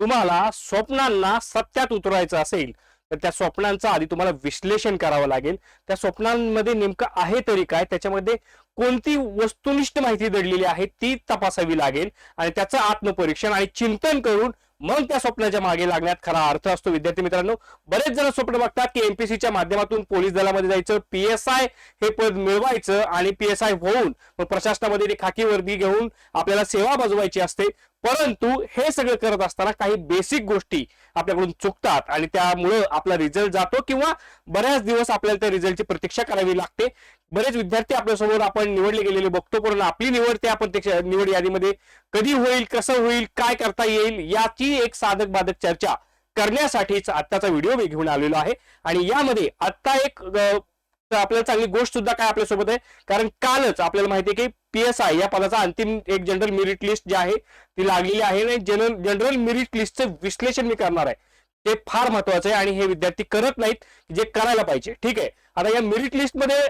तुम्हाला स्वप्नांना सत्यात उतरवायचं असेल तर त्या स्वप्नांचं आधी तुम्हाला विश्लेषण करावं लागेल. त्या स्वप्नांमध्ये नेमकं आहे तरी काय? त्याच्यामध्ये कोणती वस्तुनिष्ठ माहिती दडलेली आहे ती तपासावी लागेल आणि त्याचं आत्मपरीक्षण आणि चिंतन करून मग त्या स्वप्नाच्या मागे लागण्यात खरा अर्थ असतो. विद्यार्थी मित्रांनो बरेच जण स्वप्न बघतात की एमपीसीच्या माध्यमातून पोलीस दलामध्ये जायचं पीएसआय हे पद मिळवायचं आणि पीएसआय होऊन मग प्रशासनामध्ये खाकी वर्दी घेऊन आपल्याला सेवा बजवायची असते. परंतु हे सगळं करत असताना काही बेसिक गोष्टी आपल्याकडून चुकतात आणि त्यामुळं आपला रिझल्ट जातो किंवा बऱ्याच दिवस आपल्याला त्या रिझल्टची प्रतीक्षा करावी लागते. बरेच विद्यार्थी आपल्यासमोर आपण निवडले गेलेले बघतो पण आपली निवड त्या आपण निवड यादीमध्ये कधी होईल कसं होईल काय करता येईल याची एक साधक बाधक चर्चा करण्यासाठीच आत्ताचा व्हिडिओ मी घेऊन आलेलो आहे. आणि यामध्ये आत्ता एक आपल्याला चांगली गोष्ट सुद्धा काय आपल्यासोबत आहे? कारण कालच आपल्याला माहिती आहे की पीएसआय या पदाचा अंतिम एक जनरल मेरिट लिस्ट जी आहे ती लागलेली आहे आणि जनरल जनरल मेरिट लिस्टचं विश्लेषण मी करणार आहे. ते फार महत्वाचं आहे आणि हे विद्यार्थी करत नाहीत जे करायला पाहिजे. ठीक आहे? आता या मेरिट लिस्टमध्ये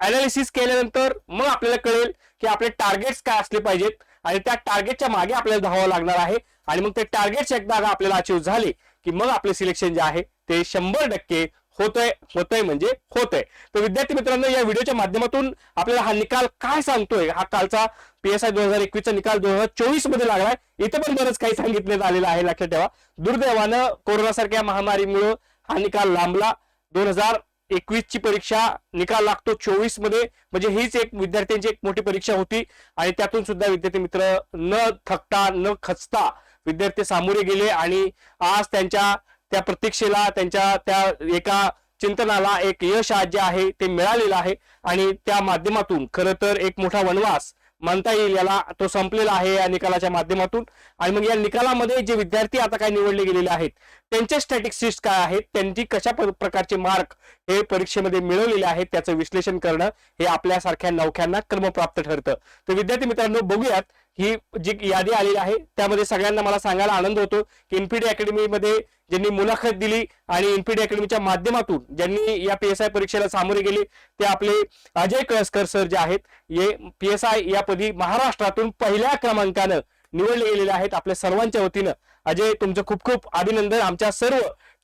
अनालिसिस केल्यानंतर मग आपल्याला कळेल की आपले टार्गेट्स काय असले पाहिजेत आणि त्या टार्गेटच्या मागे आपल्याला धावावं लागणार आहे आणि मग ते टार्गेट्स एकदा आपल्याला अचीव झाले की मग आपले सिलेक्शन जे आहे ते शंभर टक्के होतंय होतंय म्हणजे होतंय. तर विद्यार्थी मित्रांनो या व्हिडिओच्या माध्यमातून आपल्याला हा निकाल काय सांगतोय? हा कालचा पीएसआय दोन हजार एकवीसचा निकाल दोन हजार चोवीसमध्ये लागलाय. इथे पण बरंच काही सांगितण्यात आलेलं आहे लक्षात ठेवा. दुर्दैवानं कोरोनासारख्या महामारीमुळं हा निकाल लांबला. दोन हजार एकवीस ची परीक्षा निकाल लागतो चोवीसमध्ये म्हणजे हीच एक विद्यार्थ्यांची एक मोठी परीक्षा होती. आणि त्यातून सुद्धा विद्यार्थी मित्र न थकता न खचता विद्यार्थी सामोरे गेले. आणि आज त्यांच्या त्या प्रतीक्षेला त्यांच्या त्या एका चिंतनाला एक यश आज जे आहे ते मिळालेलं आहे. आणि त्या माध्यमातून खरं तर एक मोठा वनवास म्हणता येईल याला तो संपलेला आहे या निकालाच्या माध्यमातून. आणि मग या निकालामध्ये जे विद्यार्थी आता काय निवडले गेलेले आहेत त्यांचे स्टॅटिस्टिक्स काय आहेत त्यांची कशा प्रकारचे मार्क हे परीक्षेमध्ये मिळवलेले आहेत त्याचं विश्लेषण करणं हे आपल्यासारख्या नौख्यांना क्रमप्राप्त ठरतं. तर विद्यार्थी मित्रांनो बघूयात ही जी यादी आलेली आहे त्यामध्ये सगळ्यांना मला सांगायला आनंद होतो की इन्फिडी अकॅडमीमध्ये ज्यांनी मुलाखत दिली आणि इन्फिडी अकॅडमीच्या माध्यमातून ज्यांनी या पी एस आय परीक्षेला सामोरे गेले ते आपले अजय कळसकर सर जे आहेत हे पी एस आय या पदी महाराष्ट्रातून पहिल्या क्रमांकानं निवडले गेलेले आहेत आपल्या सर्वांच्या वतीनं. अजय तुमचं खूप खूप अभिनंदन. आमच्या सर्व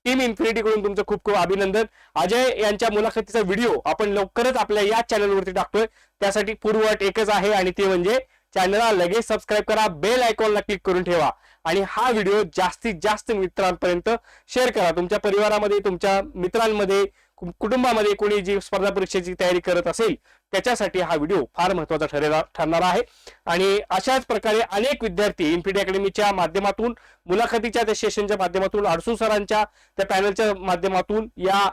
टीम इन्फिनिटी कडून तुमचं खूप खूप अभिनंदन. अजय यांच्या मुलाखतीचा व्हिडिओ आपण लवकरच आपल्या या चॅनलवरती टाकतोय. त्यासाठी पूर्वट एकच आहे आणि ते म्हणजे चॅनलला लगेच सबस्क्राईब करा बेल आयकॉनला क्लिक करून ठेवा आणि हा व्हिडिओ जास्तीत जास्त मित्रांपर्यंत शेअर करा. तुमच्या परिवारामध्ये तुमच्या मित्रांमध्ये कुटुंबामध्ये कोणी जी स्पर्धा परीक्षेची तयारी करत असेल त्याच्यासाठी हा व्हिडिओ फार महत्त्वाचा ठरेला ठरणार आहे. आणि अशाच प्रकारे अनेक विद्यार्थी इन्फिडी अकॅडमीच्या माध्यमातून मुलाखतीच्या त्या सेशनच्या माध्यमातून अडसू सरांच्या त्या पॅनलच्या माध्यमातून या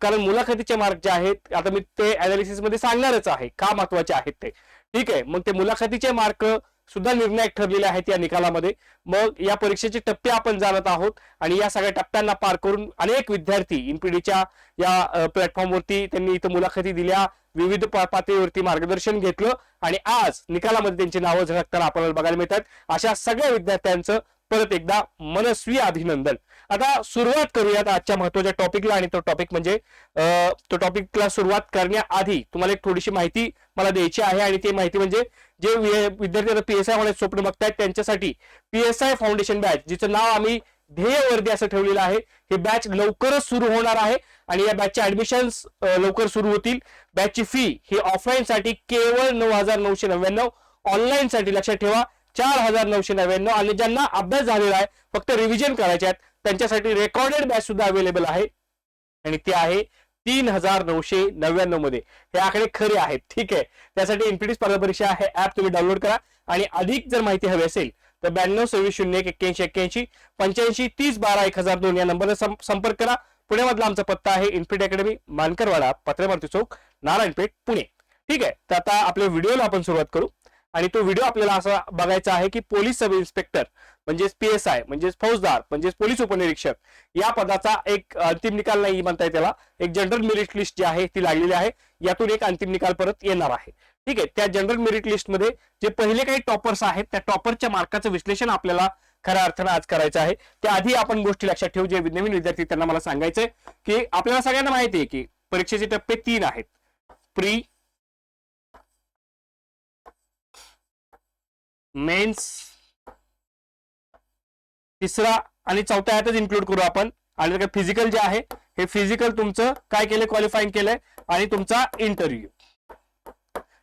कारण मुलाखतीचे मार्क जे आहेत आता मी ते अनालिसिसमध्ये सांगणारच आहे. का महत्त्वाचे आहेत ते? ठीक आहे. मग ते मुलाखतीचे मार्क सुद्धा निर्णायक ठरलेले आहेत या निकालामध्ये. मग या परीक्षेचे टप्पे आपण जाणत आहोत आणि या सगळ्या टप्प्यांना पार करून अनेक विद्यार्थी इनपिडीच्या या प्लॅटफॉर्मवरती त्यांनी इथं मुलाखती दिल्या विविध पातळीवरती मार्गदर्शन घेतलं आणि आज निकालामध्ये त्यांची नावं झळकताना आपल्याला बघायला मिळतात. अशा सगळ्या विद्यार्थ्यांचं परत एकदा मनस्वी अभिनंदन. आता सुरुवात करूयात आजच्या महत्त्वाच्या टॉपिकला आणि तो टॉपिक म्हणजे तो टॉपिकला सुरुवात करण्याआधी तुम्हाला एक थोडीशी माहिती मला द्यायची आहे आणि ती माहिती म्हणजे जे विद्यार्थी विद्यार्थी पीएसआय होण्याचे स्वप्न बघतायत त्यांच्यासाठी पीएसआय फाउंडेशन बॅच जिचं नाव आम्ही ध्येयवर्दी असं ठेवलेलं आहे. हे बॅच लवकरच सुरू होणार आहे आणि या बॅचचे ऍडमिशन्स लवकर सुरू होतील. बॅचची फी ही ऑफलाईन साठी केवळ नऊ हजार नऊशे नव्याण्णव ऑनलाईन साठी लक्षात ठेवा. चार हजार नऊशे नव्याण्णव आणि ज्यांना अभ्यास झालेला आहे फक्त रिव्हिजन करायचे आहेत त्यांच्यासाठी रेकॉर्डेड बॅच सुद्धा अवेलेबल आहे. आणि ते आहे तीन हजार नऊशे नव्याण्णवमध्ये. हे आकडे खरे आहेत ठीक आहे. त्यासाठी एनपीटी स्पर्धा परीक्षा हे ऍप तुम्ही डाउनलोड करा. आणि अधिक जर माहिती हवी असेल तर ब्याण्णव सव्वीस शून्य एक एक्क्याऐंशी एक्क्याऐंशी पंच्याऐंशी तीस बारा एक हजार दोन या नंबरला संपर्क करा. पुण्यामधला आमचा पत्ता आहे इन्फिट अकॅडमी मानकरवाडा पत्रमारुती चौक नारायणपेठ पुणे. ठीक आहे. तर आता आपल्या व्हिडिओला आपण सुरुवात करू. आणि तो व्हिडिओ आपल्याला असा बघायचा आहे की पोलीस सब इन्स्पेक्टर म्हणजेच पी एस आय म्हणजेच फौजदार म्हणजेच पोलीस उपनिरीक्षक या पदाचा एक अंतिम निकाल नाही म्हणता त्याला. एक जनरल मेरिट लिस्ट जी आहे ती लागलेली आहे. यातून एक अंतिम निकाल परत येणार आहे. ठीक आहे? त्या जनरल मेरिट लिस्टमध्ये जे पहिले काही टॉपर्स आहेत त्या टॉपरच्या मार्काचं विश्लेषण आपल्याला खऱ्या अर्थानं आज करायचं आहे. त्याआधी आपण गोष्टी लक्षात ठेवू जे नवीन विद्यार्थी त्यांना मला सांगायचंय की आपल्याला सगळ्यांना माहिती आहे की परीक्षेचे टप्पे तीन आहेत. प्री मेन्स तिसरा आणि चौथ्या ह्यातच इन्क्लूड करू आपण. आणि फिजिकल जे आहे हे फिजिकल तुमचं काय केलं क्वालिफाईंग केलंय आणि तुमचा इंटरव्ह्यू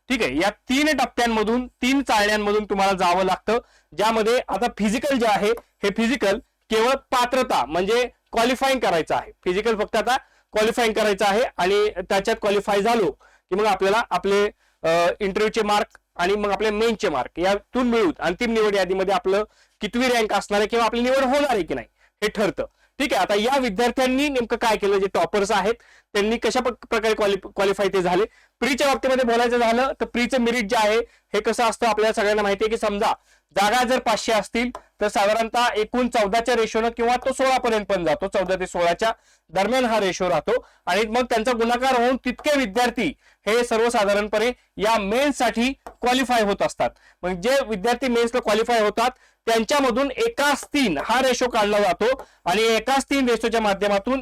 ठीक आहे या तीन टप्प्यांमधून तीन चाळण्यांमधून तुम्हाला जावं लागतं ज्यामध्ये आता फिजिकल जे आहे हे फिजिकल केवळ पात्रता म्हणजे क्वालिफाईंग करायचं आहे. फिजिकल फक्त आता क्वालिफाईंग करायचं आहे आणि त्याच्यात क्वालिफाय झालो की मग आपल्याला आपले इंटरव्ह्यूचे मार्क आणि मग आपले मेनचे मार्क यातून मिळून अंतिम निवड यादीमध्ये आपलं कितवी रँक असणार आहे किंवा आपली निवड होणार आहे की नाही हे ठरतं. ठीक आहे आता या विद्यार्थ्यांनी नेमकं काय केलं जे टॉपर्स आहेत त्यांनी कशा प्रकारे क्वालिफाय ते झाले? प्रीच्या बाबतीमध्ये बोलायचं झालं तर प्रीचं मेरिट जे आहे हे कसं असतं आपल्याला सगळ्यांना माहिती आहे की समजा जागा जर पाचशे असतील तर साधारणतः एकूण चौदाच्या रेशोनं किंवा तो सोळापर्यंत पण जातो. चौदा ते सोळाच्या दरम्यान हा रेशो राहतो. आणि मग त्यांचा गुणाकार होऊन तितके विद्यार्थी हे सर्वसाधारणपणे या मेन्ससाठी क्वालिफाय होत असतात. मग जे विद्यार्थी मेन्सला क्वालिफाय होतात त्यांच्यामधून एकाच तीन हा रेशो काढला जातो आणि एकाच तीन रेशोच्या माध्यमातून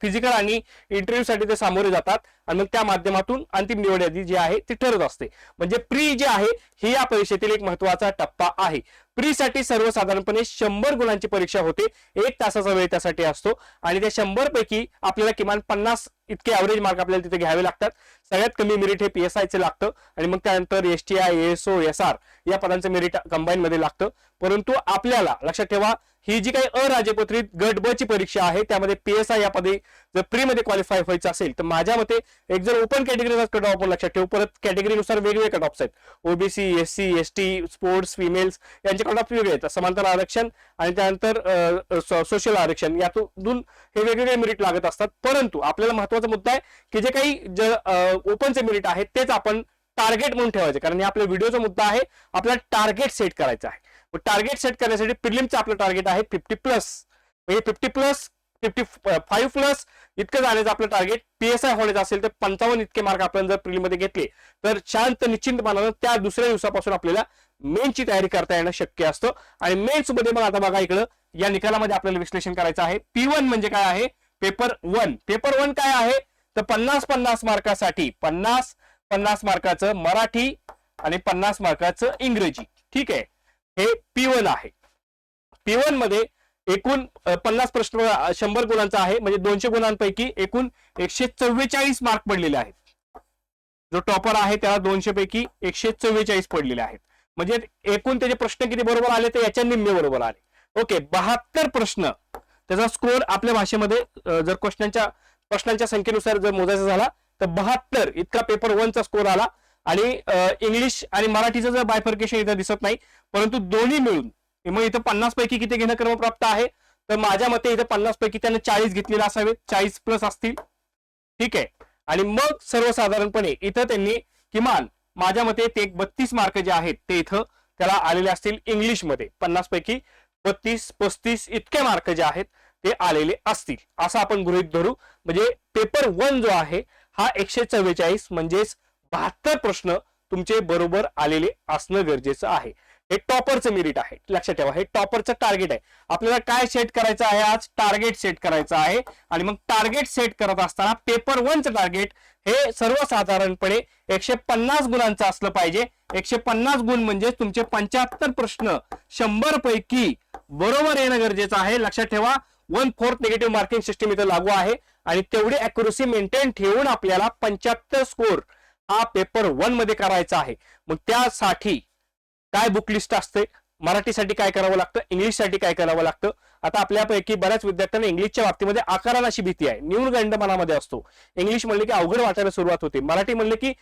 फिजिकल आणि इंटरव्ह्यूसाठी ते सामोरे जातात आणि मग त्या माध्यमातून अंतिम निवड यादी जी आहे ती ठरत असते. म्हणजे प्री जे आहे ही या परीक्षेतील एक महत्त्वाचा टप्पा आहे. प्री साठी सर्वसाधारणपणे शंभर गुणांची परीक्षा होते. एक तासाचा वेळ त्यासाठी असतो आणि त्या शंभर पैकी आपल्याला किमान पन्नास इतके ॲव्हरेज मार्क आपल्याला तिथे घ्यावे लागतात. सगळ्यात कमी मेरिट हे पीएसआयचे लागतं आणि मग त्यानंतर S T I S O S R या पदांचं मेरिट कंबाईन मध्ये लागतं. परंतु आपल्याला लक्षात ठेवा ही जी काही अराजपत्रित गट ब ची परीक्षा आहे त्यामध्ये पीएसआय या पदी जर प्री मध्ये क्वालिफाय व्हायचं असेल तर माझ्या मते एक जर ओपन कॅटेगरीचा कट ऑफ लक्षात ठेवू परत कॅटेगरीनुसार वेगवेगळे कट ऑफ्स आहेत. OBC S C S T sports females यांचे कट ऑफ वेगळे आहेत. समांतर आरक्षण आणि त्यानंतर सोशल आरक्षण यातून हे वेगवेगळे मेरिट लागत असतात. परंतु आपल्याला महत्त्वाचा मुद्दा आहे की जे काही जे ओपनचे मेरिट आहेत तेच आपण टार्गेट म्हणून ठेवायचे. कारण हे आपल्या व्हिडिओचा मुद्दा आहे आपला टार्गेट सेट करायचा आहे. टार्गेट सेट करण्यासाठी प्रिलिमचं आपलं टार्गेट आहे फिफ्टी प्लस म्हणजे fifty plus fifty five plus इतकं जाण्याचं आपलं टार्गेट पीएसआय होण्याचं असेल तर पंचावन्न इतके मार्क आपण जर प्रिलिममध्ये घेतले तर शांत निश्चिंतपणानं त्या दुसऱ्या दिवसापासून आपल्याला मेनची तयारी करता येणं शक्य असतं. आणि मेन्समध्ये मग आता बघा इकडं या निकालामध्ये आपल्याला विश्लेषण करायचं आहे. पी वन म्हणजे काय आहे? पेपर वन पेपर वन काय आहे? तर पन्नास पन्नास मार्कासाठी पन्नास पन्नास मार्काचं मराठी आणि पन्नास मार्काचं इंग्रजी. ठीक आहे? हे पी वन आहे. पी वनमध्ये एकूण पन्नास प्रश्न शंभर गुणांचा आहे. म्हणजे दोनशे गुणांपैकी एकूण एकशे चव्वेचाळीस मार्क पडलेले आहेत. जो टॉपर आहे त्याला दोनशे पैकी एकशे चव्वेचाळीस पडलेले आहेत. म्हणजे एकूण त्याचे प्रश्न किती बरोबर आले तर याच्या निम्मे बरोबर आले. ओके बहात्तर प्रश्न. त्याचा स्कोर आपल्या भाषेमध्ये जर क्वेश्चनच्या प्रश्नांच्या संख्येनुसार जर मोजायचा झाला तर बहात्तर इतका पेपर वनचा स्कोर आला. आणि इंग्लिश आणि मराठीचं जर बायफर्केशन इथं दिसत नाही परंतु दोन्ही मिळून मग इथं पन्नास पैकी किती घेणं क्रमप्राप्त आहे? तर माझ्या मते इथं पन्नास पैकी त्यांना चाळीस घेतलेले असावेत चाळीस प्लस असतील. ठीक आहे. आणि मग सर्वसाधारणपणे इथं त्यांनी किमान माझ्या मते ते एक बत्तीस मार्क जे आहेत ते इथं त्याला आलेले असतील इंग्लिशमध्ये पन्नास पैकी बत्तीस पस्तीस इतके मार्क जे आहेत ते आलेले असतील. असं आपण गृहित धरू. म्हणजे पेपर वन जो आहे हा एकशे चव्वेचाळीस म्हणजेच बहात्तर प्रश्न तुमचे बरोबर आलेले असणं गरजेचं आहे. हे टॉपरचं मेरिट आहे. लक्षात ठेवा हे टॉपरचं टार्गेट आहे. आपल्याला काय सेट करायचं आहे आज? टार्गेट सेट करायचं आहे. आणि मग टार्गेट सेट करत असताना पेपर वनचं टार्गेट हे सर्वसाधारणपणे एकशे पन्नास गुणांचं असलं पाहिजे. एकशे पन्नास गुण म्हणजे तुमचे पंच्याहत्तर प्रश्न शंभर पैकी बरोबर येणं गरजेचं आहे. लक्षात ठेवा one fourth negative marking system इथं लागू आहे. आणि तेवढी अॅक्युरेसी मेंटेन ठेवून आपल्याला पंच्याहत्तर स्कोर हा पेपर वनमध्ये करायचा आहे. मग त्यासाठी काय बुक लिस्ट असते? मराठीसाठी काय करावं लागतं? इंग्लिशसाठी काय करावं लागतं? आता आपल्यापैकी बऱ्याच विद्यार्थ्यांना इंग्लिशच्या बाबतीमध्ये आकाराला अशी भीती आहे. न्यूनगंड मनामध्ये असतो. इंग्लिश म्हणले की अवघड वाटायला सुरुवात होते. मराठी म्हणले की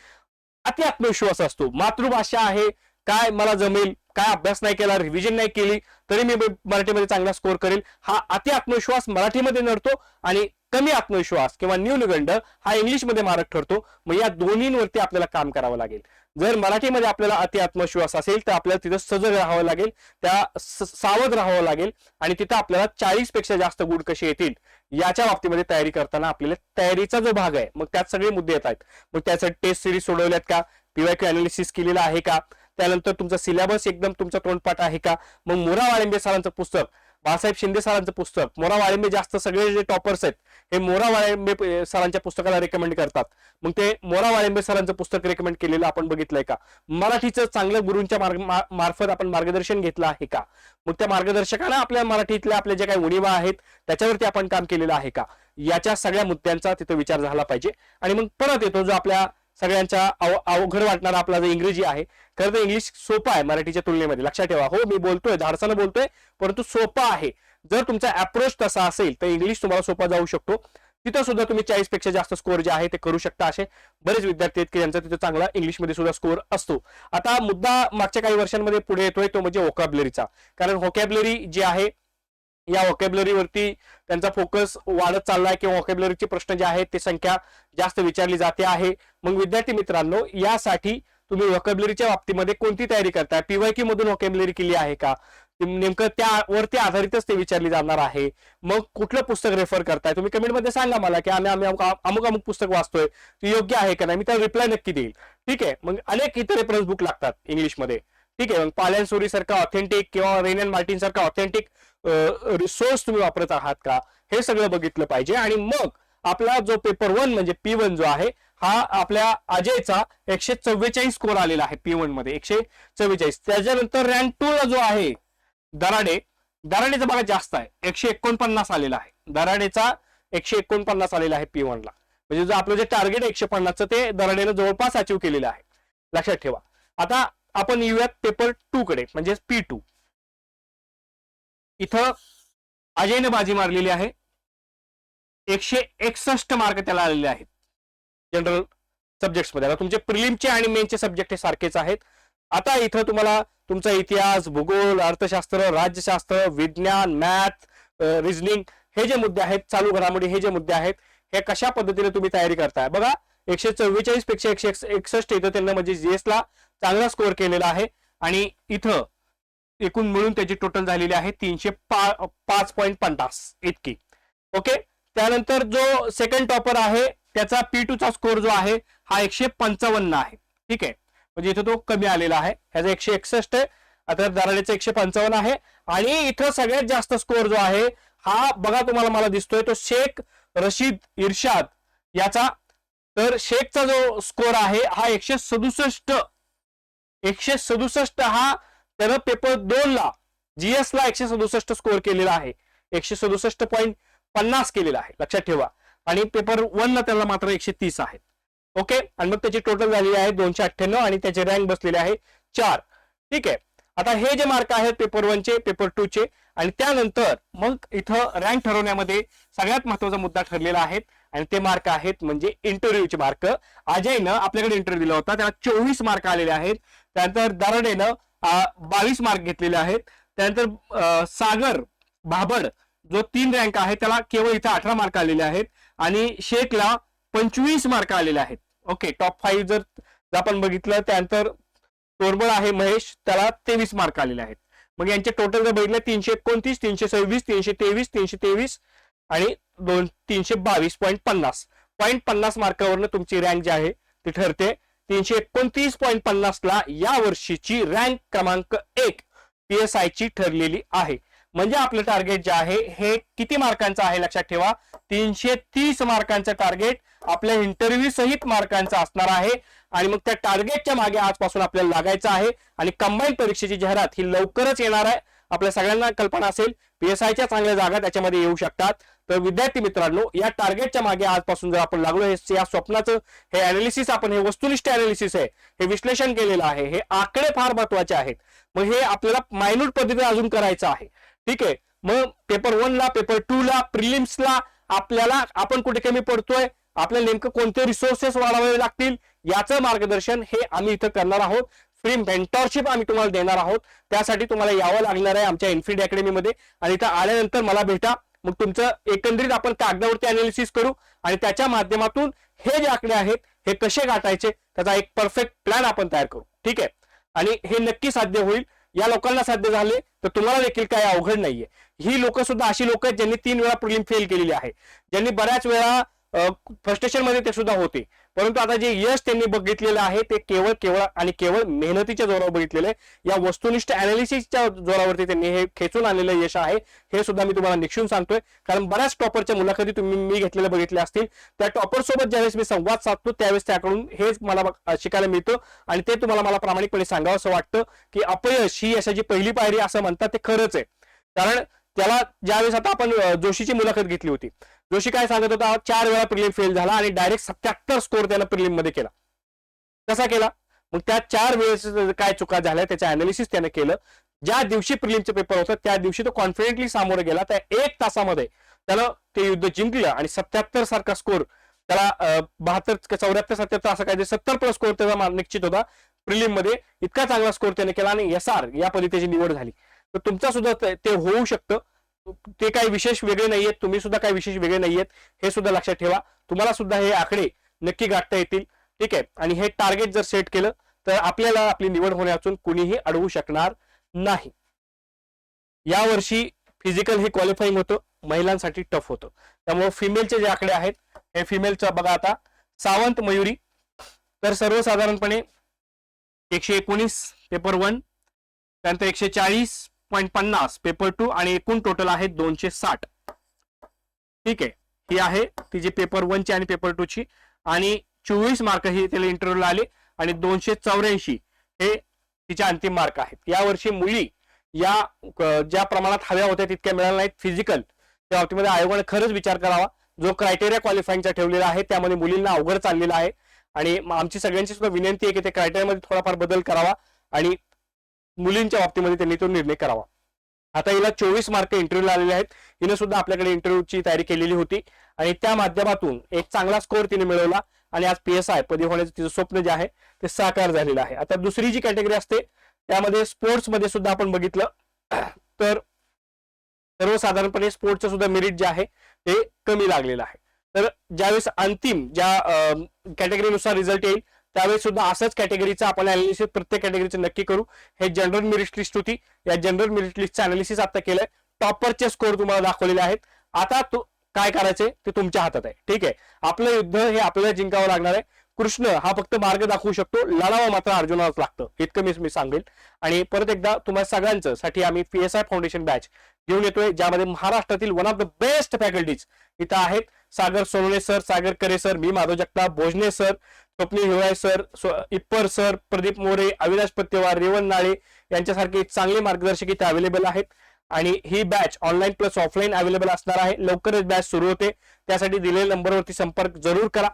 अति आत्मविश्वास असतो. मातृभाषा आहे. काय मला जमेल? काय अभ्यास नाही केला रिव्हिजन नाही केली तरी मी मराठीमध्ये चांगला स्कोर करेल. हा अति आत्मविश्वास मराठीमध्ये नडतो आणि कमी आत्मविश्वास किंवा न्यूनगंड हा इंग्लिशमध्ये मारक ठरतो. मग या दोन्हींवरती आपल्याला काम करावं लागेल. जर मराठीमध्ये आपल्याला अति आत्मविश्वास असेल तर आपल्याला तिथं सजग राहावं लागेल त्या स- सावध राहावं लागेल आणि तिथं आपल्याला चाळीसपेक्षा जास्त गुण कसे येतील याच्या बाबतीमध्ये तयारी करताना आपल्याला तयारीचा जो भाग आहे मग त्यात सगळे मुद्दे येत आहेत मग त्यासाठी टेस्ट सिरीज सोडवल्यात का? पीवायक्यू अनालिसिस केलेला आहे का? त्यानंतर तुमचा सिलेबस एकदम तुमचा तोंडपाठ आहे का? मग मुरा वाळिंबे सरांचं पुस्तक बाळासाहेब शिंदे सरांचं पुस्तक मोरा वाळिंबे जास्त सगळे जे टॉपर्स आहेत हे मोरा वाळिंबे सरांच्या पुस्तकाला रेकमेंड करतात. मग ते मोरा वाळिंबे सरांचं पुस्तक रेकमेंड केलेलं आपण बघितलंय का? मराठीचं चांगलं गुरूंच्या मार्ग मा- मार्फत आपण मार्गदर्शन घेतलं आहे का? मग त्या मार्गदर्शकानं आपल्या मराठीतल्या आपल्या ज्या काही उणीवा आहेत त्याच्यावरती आपण काम केलेलं आहे का? याच्या सगळ्या मुद्द्यांचा तिथं विचार झाला पाहिजे. आणि मग परत येतो जो आपल्या सगळ्यांच्या अव- अवघड वाटणारा आपला जो इंग्रजी आहे खरं तर इंग्लिश सोपा आहे मराठीच्या तुलनेमध्ये. लक्षात ठेवा हो मी बोलतोय धाडसानं बोलतोय परंतु सोपा आहे. जर तुमचा अप्रोच तसा असेल तर इंग्लिश तुम्हाला सोपा जाऊ शकतो. तिथं सुद्धा तुम्ही चाळीसपेक्षा जास्त स्कोअर जे आहे ते करू शकता असे. बरेच विद्यार्थी आहेत की ज्यांचा तिथे चांगला इंग्लिशमध्ये सुद्धा स्कोअर असतो. आता मुद्दा मागच्या काही वर्षांमध्ये पुढे येतोय तो म्हणजे होकॅबलरीचा कारण होकॅबलरी जी आहे या वोकॅबलरीवरती त्यांचा फोकस वाढत चाललाय किंवा वॉकेबलरीचे प्रश्न जे आहेत ते संख्या जास्त विचारली जाते आहे. मग विद्यार्थी मित्रांनो यासाठी तुम्ही वोकॅबलरीच्या बाबतीमध्ये कोणती तयारी करताय पीवायकी मधून वॉकेबलरी केली आहे का? नेमकं त्यावरती आधारितच ते विचारली जाणार आहे. मग कुठलं पुस्तक रेफर करताय? तुम्ही कमेंटमध्ये सांगा मला की आम्ही आम्ही अमुक अमुक पुस्तक वाचतोय. ते योग्य आहे का नाही? मी त्याला रिप्लाय नक्की देईल. ठीक आहे? मग अनेक इतर रेफरन्स बुक लागतात इंग्लिशमध्ये ठीक आहे? मग पाल्यान सुरी सारखा ऑथेंटिक किंवा रेन मार्टिन सारखा ऑथेंटिक रिसोर्स तुम्ही वापरत आहात का? हे सगळं बघितलं पाहिजे. आणि मग आपला जो पेपर वन म्हणजे पी वन जो आहे हा आपल्या अजयचा एकशे चव्वेचाळीस स्कोर आलेला आहे पी वनमध्ये. एकशे चव्वेचाळीस. त्याच्यानंतर रँक टू ला जो आहे दराडे. दराडेचा बघा जास्त आहे. एकशे एकोणपन्नास आलेला आहे. दराडेचा एकशे एकोणपन्नास आलेला आहे पी ला. म्हणजे जो आपलं जे टार्गेट एकशे पन्नासचं ते दराडेनं जवळपास अचीव केलेलं आहे. लक्षात ठेवा. आता आपण येऊयात पेपर टू कडे. म्हणजे पी टू इथं अजयने बाजी मारलेली आहे. एकशे एकसष्ट मार्क त्याला आलेले आहेत. जनरल सब्जेक्ट्समध्ये आता तुमचे प्रिलिमचे आणि मेनचे सब्जेक्ट हे सारखेच आहेत. आता इथं तुम्हाला तुमचा इतिहास भूगोल अर्थशास्त्र राज्यशास्त्र विज्ञान मॅथ रिजनिंग हे जे मुद्दे आहेत चालू घडामोडी हे जे मुद्दे आहेत हे कशा पद्धतीने तुम्ही तयारी करताय? बघा एकशे चव्वेचाळीसपेक्षा एकशे एकसष्ट इथं त्यांना म्हणजे जीएसला चांगला स्कोअर केलेला आहे. आणि इथं एकूण मिळून त्याची टोटल झालेली आहे तीनशे पा पाच पॉईंट पन्नास इतकी. ओके त्यानंतर जो सेकंड टॉपर आहे त्याचा पी चा स्कोअर जो आहे हा एकशे पंचावन्न आहे. ठीक आहे? म्हणजे इथं तो कमी आलेला आहे. ह्याचा एकशे एकसष्ट आहे. आता दराडेचा एकशे पंचावन्न आहे. आणि इथं सगळ्यात जास्त स्कोअर जो आहे हा बघा तुम्हाला मला दिसतोय तो शेख रशीद इर्शाद याचा. तर शेखचा जो स्कोअर आहे हा एकशे सदुसष्ट. एकशे सदुसष्ट हा त्यानं पेपर दोन ला जीएस ला एकशे सदुसष्ट स्कोअर केलेला आहे. एकशे सदुसष्ट पॉईंट पन्नास केलेला आहे. लक्षात ठेवा. आणि पेपर वन ला त्याला मात्र एकशे तीस आहेत. ओके आणि मग त्याची टोटल झालेली आहे दोनशे अठ्ठ्याण्णव आणि त्याचे रँक बसलेले आहे चार. ठीक आहे? आता हे जे मार्क आहेत पेपर वनचे पेपर टू चे आणि त्यानंतर मग इथं रँक ठरवण्यामध्ये सगळ्यात महत्त्वाचा मुद्दा ठरलेला आहे. आणि ते मार्क आहेत म्हणजे इंटरव्ह्यूचे मार्क अजयनं आपल्याकडे इंटरव्ह्यू दिला होता. त्याला चोवीस मार्क आलेले आहेत. त्यानंतर दरडेनं बावीस मार्क घेतलेले आहेत. त्यानंतर सागर भाबड जो तीन रँक आहे त्याला केवळ इथं अठरा मार्क आलेले आहेत. आणि शेखला पंचवीस मार्क आलेले आहेत. ओके टॉप फाईव्ह जर जर आपण बघितलं त्यानंतर तोरबळ आहे महेश त्याला तेवीस मार्क आलेले आहेत. मग यांचे टोटल जर बघितलं तीनशे एकोणतीस तीनशे सव्वीस तीनशे तेवीस तीनशे तेवीस आणि दोन तीनशे बावीस पॉईंट पन्नास. पॉईंट पन्नास मार्कावरनं तुमची रँक जी आहे ती ठरते. तीनशे एकोणतीस पॉईंट पन्नास ला या वर्षीची रँक क्रमांक एक पी एस ची ठरलेली आहे. म्हणजे आपलं टार्गेट जे आहे हे किती मार्कांचं आहे लक्षात ठेवा. तीनशे तीस मार्कांचं टार्गेट आपल्या इंटरव्ह्यू सहित मार्कांचं असणार आहे. आणि मग त्या टार्गेटच्या मागे आजपासून आपल्याला लागायचं आहे. आणि कंबाईन परीक्षेची जाहिरात ही लवकरच येणार आहे. आपल्या सगळ्यांना कल्पना असेल पीएसआयच्या चांगल्या जागा त्याच्यामध्ये येऊ शकतात. तर विद्यार्थी मित्रांनो या टार्गेटच्या मागे आजपासून जर आपण लागलो हे या स्वप्नाचं हे अनालिसिस आपण हे वस्तुनिष्ठ अनालिसिस आहे. हे विश्लेषण केलेलं आहे. हे आकडे फार महत्त्वाचे आहेत. मग हे आपल्याला मायन्यूट पद्धतीने अजून करायचं आहे. ठीक आहे? मग पेपर वन ला पेपर टू ला प्रिलिम्स ला आपल्याला आपण कुठे कमी पडतोय? आपल्याला नेमकं कोणते रिसोर्सेस वाढवावे लागतील? याचं मार्गदर्शन हे आम्ही इथं करणार आहोत. फ्री मेंटॉरशिप आम्ही तुम्हाला देणार आहोत. त्यासाठी तुम्हाला यावं लागणार आहे आमच्या इन्फिड अकॅडमीमध्ये आणि इथं आल्यानंतर मला भेटा. मग तुमचं एकंदरीत आपण कागदावरती अनालिसिस करू. आणि त्याच्या माध्यमातून हे जे आकडे आहेत हे कसे गाठायचे त्याचा एक परफेक्ट प्लॅन आपण तयार करू. ठीक आहे? आणि हे नक्की साध्य होईल. या लोकांना साध्य झाले तर तुम्हाला देखील काही अवघड नाहीये. ही लोक सुद्धा अशी लोक आहेत ज्यांनी तीन वेळा प्रिलिम फेल केलेली आहे. ज्यांनी बऱ्याच वेळा फ्रस्ट्रेशनमध्ये ते सुद्धा होते. परंतु आता जे यश त्यांनी बघितलेलं आहे ते केवळ केवळ आणि केवळ मेहनतीच्या जोरावर बघितलेलं आहे. या वस्तुनिष्ठ अनालिसिसच्या जोरावरती त्यांनी हे खेचून आणलेलं यश आहे हे सुद्धा मी तुम्हाला निक्षून सांगतोय. कारण बऱ्याच टॉपरच्या मुलाखती तुम्ही मी घेतलेल्या बघितल्या असतील. त्या टॉपर सोबत ज्यावेळेस मी संवाद साधतो त्यावेळेस त्याकडून हेच मला शिकायला मिळतं. आणि ते तुम्हाला मला प्रामाणिकपणे सांगावं असं वाटतं की अपयश ही यशाची पहिली पायरी असं म्हणतात ते खरंच आहे. कारण त्याला ज्यावेळेस आता आपण जोशीची मुलाखत घेतली होती जोशी काय सांगत होता? चार वेळा प्रिलिम फेल झाला आणि डायरेक्ट सत्याहत्तर स्कोर त्यानं प्रिलिममध्ये केला. कसा केला? मग त्या चार वेळेस काय चुका झाल्या त्याचं अनालिसिस त्यानं केलं. ज्या दिवशी प्रिलिमचं पेपर होतं त्या दिवशी तो कॉन्फिडेंटली सामोरे गेला. त्या एक तासामध्ये त्यानं ते युद्ध जिंकलं आणि सत्याहत्तर सारखा स्कोर त्याला बहात्तर चौऱ्याहत्तर सत्याहत्तर असा काय सत्तर प्लस स्कोर त्याचा निश्चित होता. प्रिलिममध्ये इतका चांगला स्कोर त्याने केला आणि एस आर या पद्धतीची त्याची निवड झाली. तर तुमचा सुद्धा ते होऊ शकतं. ते काही विशेष वेगळे नाहीयेत तुम्ही सुद्धा काही विशेष वेगळे नाहीयेत हे सुद्धा लक्षात ठेवा. तुम्हाला सुद्धा हे आकडे नक्की गाठता येतील. ठीक आहे? आणि हे टार्गेट जर सेट केलं तर आपल्याला आपली निवड होण्यातून कुणीही अडवू शकणार नाही. यावर्षी फिजिकल हे क्वालिफाईंग होतं महिलांसाठी टफ होतं. त्यामुळे फिमेलचे जे आकडे आहेत हे फिमेलचं बघा आता. सावंत मयुरी. तर सर्वसाधारणपणे एकशे एकोणीस पेपर वन त्यानंतर एकशे चाळीस पॉईंट पन्नास पेपर टू आणि एकूण टोटल आहे दोनशे साठ. ठीक आहे ही आहे तिची पेपर वनची आणि पेपर टू ची. आणि चोवीस मार्क ही त्याला इंटरव्ह्यूला आले आणि दोनशे चौऱ्याऐंशी हे तिचे अंतिम मार्क आहेत. यावर्षी मुली या ज्या प्रमाणात हव्या होत्या तितक्या मिळाल्या नाहीत. फिजिकल त्या बाबतीमध्ये आयोगाने खरंच विचार करावा. जो क्रायटेरिया क्वालिफाईंगचा ठेवलेला आहे त्यामध्ये मुलींना अवघड चाललेला आहे. आणि आमची सगळ्यांची सुद्धा विनंती आहे की ते क्रायटेरियामध्ये थोडाफार बदल करावा. आणि मुलींच्या बाबतीमध्ये त्यांनी तो निर्णय करावा. आता हिला चोवीस मार्क इंटरव्ह्यूला आलेले आहेत. हिनं सुद्धा आपल्याकडे इंटरव्ह्यूची तयारी केलेली होती. आणि त्या माध्यमातून एक चांगला स्कोअर तिने मिळवला. आणि आज पी एस आय पदी होण्याचं तिचं स्वप्न जे आहे ते साकार झालेलं आहे. आता दुसरी जी कॅटेगरी असते त्यामध्ये स्पोर्ट्समध्ये सुद्धा आपण बघितलं. तर सर्वसाधारणपणे स्पोर्ट्सचं सुद्धा मेरिट जे आहे ते कमी लागलेलं आहे. तर ज्यावेळेस अंतिम ज्या कॅटेगरीनुसार रिझल्ट येईल त्यावेळी सुद्धा असंच कॅटेगरीचं आपण अनालिसिस प्रत्येक कॅटेगरीचं नक्की करू. हे जनरल मेरिट लिस्ट होती या जनरल मेरिट लिस्टचं अनालिसिस आता केलंय. टॉपरचे स्कोर तुम्हाला दाखवलेले आहेत. आता काय करायचे ते तुमच्या हातात आहे. ठीक आहे? आपलं युद्ध हे आपल्याला जिंकावं लागणार आहे. कृष्ण हा फक्त मार्ग दाखवू शकतो. लढावा मात्र अर्जुनालाच लागतं. इतकं मी मी सांगेल. आणि परत एकदा तुम्हाला सगळ्यांचं साठी आम्ही P S I foundation batch घेऊन येतोय ज्यामध्ये महाराष्ट्रातील one of the best faculties इथं आहेत. सागर सोनवणे सर सागर करे सर मी Madhav Jagtap Bhojane sir Swapnil Hivray sir Ippar sir Pradeep More Avinash Pattewar Rewan Nale यांच्यासारखे चांगले मार्गदर्शक इथे अवेलेबल आहेत. आणि ही batch online plus offline available असणार आहे. लवकरच बॅच सुरू होते. त्यासाठी दिलेल्या नंबरवरती संपर्क जरूर करा.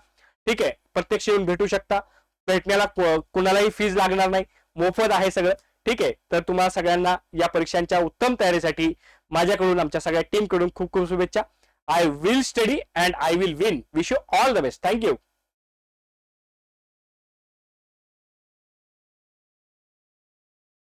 ठीक आहे? प्रत्यक्ष येऊन भेटू शकता. भेटण्याला कुणालाही फीज लागणार नाही. मोफत आहे सगळं. ठीक आहे? तर तुम्हाला सगळ्यांना या परीक्षांच्या उत्तम तयारीसाठी माझ्याकडून आमच्या सगळ्या टीमकडून खूप खूप शुभेच्छा. I will study and I will win wish you all the best thank you